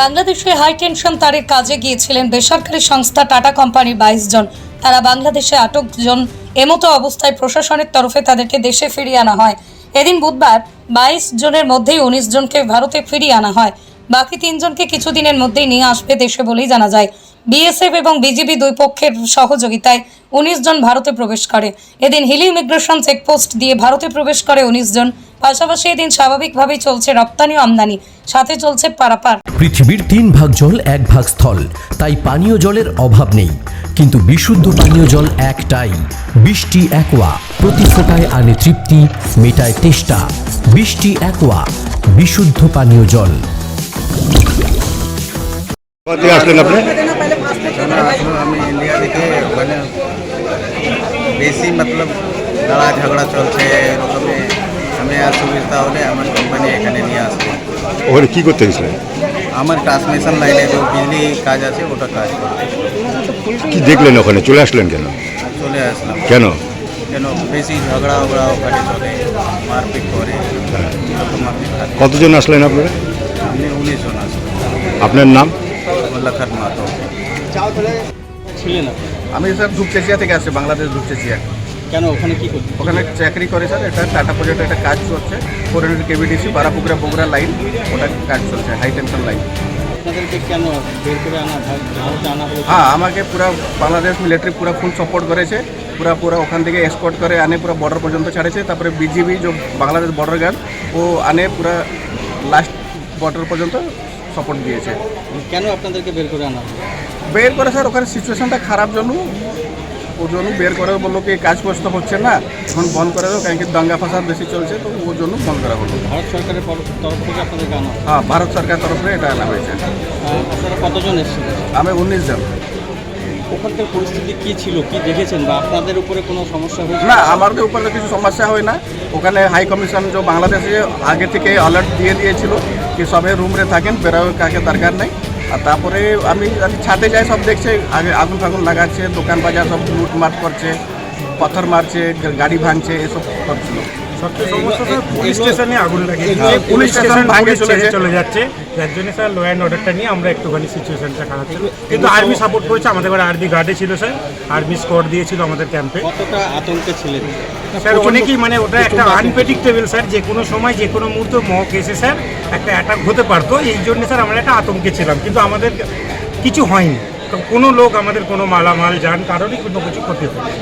বাংলাদেশে high tension তারের কাজে গিয়েছিলেন বেসরকারি সংস্থা টাটা কোম্পানির বাইশ জন। তারা বাংলাদেশে আটক জন। এমতো অবস্থায় প্রশাসনের তরফে তাদেরকে দেশে ফিরিয়ে আনা হয়। এদিন বুধবার বাইশ জনের মধ্যেই উনিশ জনকে ভারতে ফিরিয়ে আনা হয়। বাকি তিনজনকে কিছুদিনের মধ্যেই নিয়ে আসবে দেশে বলেই জানা যায়। বিএসএফ এবং বিজিবি দুই পক্ষের সহযোগিতায় উনিশ জন ভারতে প্রবেশ করে। এদিন হিলি ইমিগ্রেশন চেকপোস্ট দিয়ে ভারতে প্রবেশ করে উনিশ জন। পাশাপাশি এদিন স্বাভাবিকভাবেই চলছে রপ্তানি আমদানি সাথে চলছে পারাপার। পৃথিবীর তিন ভাগ জল এক ভাগ স্থল। তাই পানীয় জলের অভাব নেই। কিন্তু বিশুদ্ধ পানীয় জল একটাই বৃষ্টি একোয়া। প্রতি ফোটায় আনে তৃপ্তি মেটায় তেষ্টা। বৃষ্টি একোয়া বিশুদ্ধ পানীয় জল। আসলেন আপনি? আমি ইন্ডিয়া থেকে ওখানে বেশি মতলব ঝগড়া চলছে আমি অসুবিধা হলে আমার কোম্পানি এখানে নিয়ে আসবে। ওখানে কী করতে গেছিলেন আমার ট্রান্সমিশন লাইনে যে বিজলি কাজ আছে ওটা কাজ করতে কি দেখলেন ওখানে? চলে আসলেন কেন? চলে আসলাম। কেন? কেন? বেশি ঝগড়া ওগড়া ওখানে চলে মারপিট করে এরকম কাজ- কতজন আসলেন আপনারা? আপনি উনিশ জন আসবেন আপনার নাম? লক্ষণ মাতো ছিলেন আমি স্যার ধূপচেচিয়া থেকে আসছি বাংলাদেশ ধূপচেচিয়া। কেন ওখানে কি করতেন ওখানে চাকরি করে স্যার এটা টাটা প্রজেক্টে একটা কাজ চলছে। Four hundred KVDC Barapukura Bogura line ওটা কাজ চলছে হাই টেনশন লাইন। আপনাদেরকে কেন বের করে আনা ভারতে আনা হলো হ্যাঁ আমাকে পুরো বাংলাদেশ মিলিটারি পুরো ফুল সাপোর্ট করেছে পুরা পুরো ওখান থেকে এসকর্ট করে আনে পুরো বর্ডার পর্যন্ত ছাড়েছে তারপরে বিজিবি যে বাংলাদেশ বর্ডার গার্ড ও আনে পুরো লাস্ট বর্ডার পর্যন্ত সাপোর্ট দিয়েছে। কেন আপনাদেরকে বের করে আনা বের করে স্যার ওখানে সিচুয়েশনটা খারাপ জন্য ওর জন্য বের করে বলল কি কাজ কষ্ট হচ্ছে না। এখন বন্ধ করে দাও কারণ কি দাঙ্গা ফাসাদ বেশি চলছে তো ওর জন্য বন্ধ করা হলো ভারত সরকারের তরফ থেকে আপনাদেরকে আনা হলো। হ্যাঁ ভারত সরকার তরফে এটা আনা হয়েছে। আপনারা কতজন এসেছিলেন আমি উনিশ জন। ওখানকার পরিস্থিতি কি ছিল? কি দেখেছেন? বা আপনাদের উপরে কোনো সমস্যা হয়েছে? না আমাদের উপরে কিছু সমস্যা হয় না। ওখানে হাই কমিশন যে বাংলাদেশে আগে থেকে অ্যালার্ট দিয়ে দিয়েছিল কি সবে রুমরে থাকেন বেরোয় কাকে দরকার নেই। আর তারপরে আমি ছাদে যাই, সব দেখছে, আগে আগুন ফাগুন লাগাচ্ছে, দোকান বাজার সব লুটমাট করছে, পাথর মারছে, গাড়ি ভাঙছে, এসব করছিল। সবচেয়ে সমস্যা স্যার পুলিশ স্টেশনে আগুন লাগে পুলিশ স্টেশন চলে চলে যাচ্ছে। যার জন্য স্যার লো অ্যান্ড অর্ডারটা নিয়ে আমরা একটুখানি সিচুয়েশনটা খারাপ ছিল কিন্তু আর্মি সাপোর্ট করেছে আমাদের আর্মি গার্ডে ছিল স্যার। আর্মি স্কোয়াড দিয়েছিল আমাদের ক্যাম্পে কতটা আতঙ্কে ছিলেন? স্যার অনেকেই মানে ওটা একটা আনপ্রেডিক্টেবল স্যার যে কোনো সময় যে কোনো মুহূর্তে মক এসে স্যার একটা অ্যাটাক হতে পারতো। এই জন্য স্যার আমরা একটা আতঙ্কে ছিলাম। কিন্তু আমাদের কিছু হয়নি। কোনো লোক আমাদের কোনো মালামাল যান কারোরই কোনো কিছু ক্ষতি হয়নি।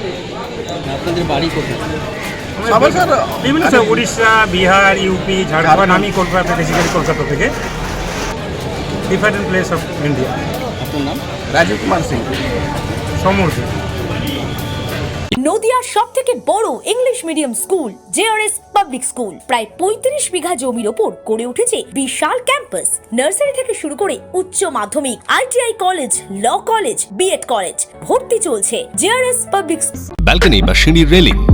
আপনাদের বাড়ি কোথায়? সবাই স্যার বিভিন্ন উড়িষ্যা বিহার ইউপি ঝাড়খণ্ড আমি কলকাতা বেসিক্যালি কলকাতা থেকে। Different place of India Rajiv Kumar Singh. সমর্থ নদিয়ার সব থেকে বড় English medium school JRS public school প্রায় পঁয়ত্রিশ বিঘা জমির ওপর গড়ে উঠেছে বিশাল ক্যাম্পাস নার্সারি থেকে শুরু করে উচ্চ মাধ্যমিক ITI college law college BEd college ভর্তি চলছে জেআরএস পাবলিক ব্যালকনি বা সিঁড়ির রেলিং